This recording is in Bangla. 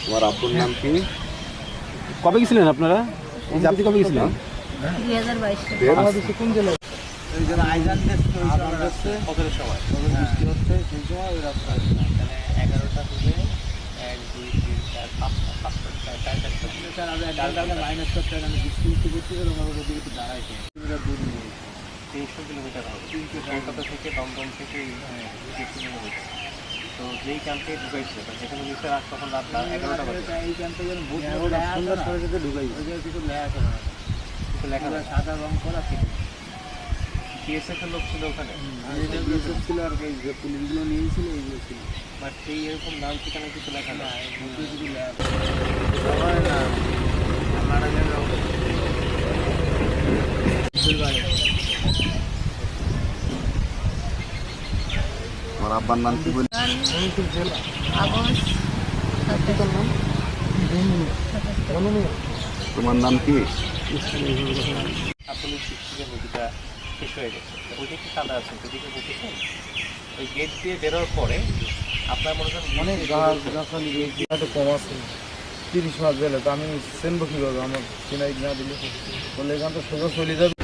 তোমার আব্বুর নাম কি? কবে গেছিলেন আপনারা? এই যে আপনি কবে গেছিলেন? এগারোটা থেকে এক দুই তিন চার পাঁচটা পাঁচটা ছয় চার চারটা স্যার আমি চারটা মাইনাস করতে আমি বৃষ্টি বৃষ্টি দাঁড়াইছে দূর নিয়ে তিনশো কিলোমিটার হবে। কলকাতা থেকে দমদম থেকে তিনশো কিলোমিটার। তো যেই ক্যাম্পে ঢুকাইছে তো যেখানে নিচে রাত তখন রাত এগারোটা বাজে। এই ক্যাম্পে যেন ভোট সুন্দর করে যেতে ঢুকাইছে। কিছু লেখা আছে। কিছু লেখা সাদা রং করা ছিল। বিএসএফ এর লোক ছিল ওখানে? বিএসএফ ছিল আর এই যে পুলিশগুলো নিয়েছিল এইগুলো ছিল। বাট সেই এরকম নাম ঠিকানা কিছু লেখা না কিছু লেখা না মারা যাবে তোমার আব্বার নাম কি বলি? তোমার নাম কি? আপনি শেষ হয়ে ওইটা আছে ওই গেট দিয়ে পরে আপনার অনেক আছে তিরিশ মাস তো আমি চেনবো কীভাবে আমার চেনাই না দিলে এখান তো সোজা চলে যাবে।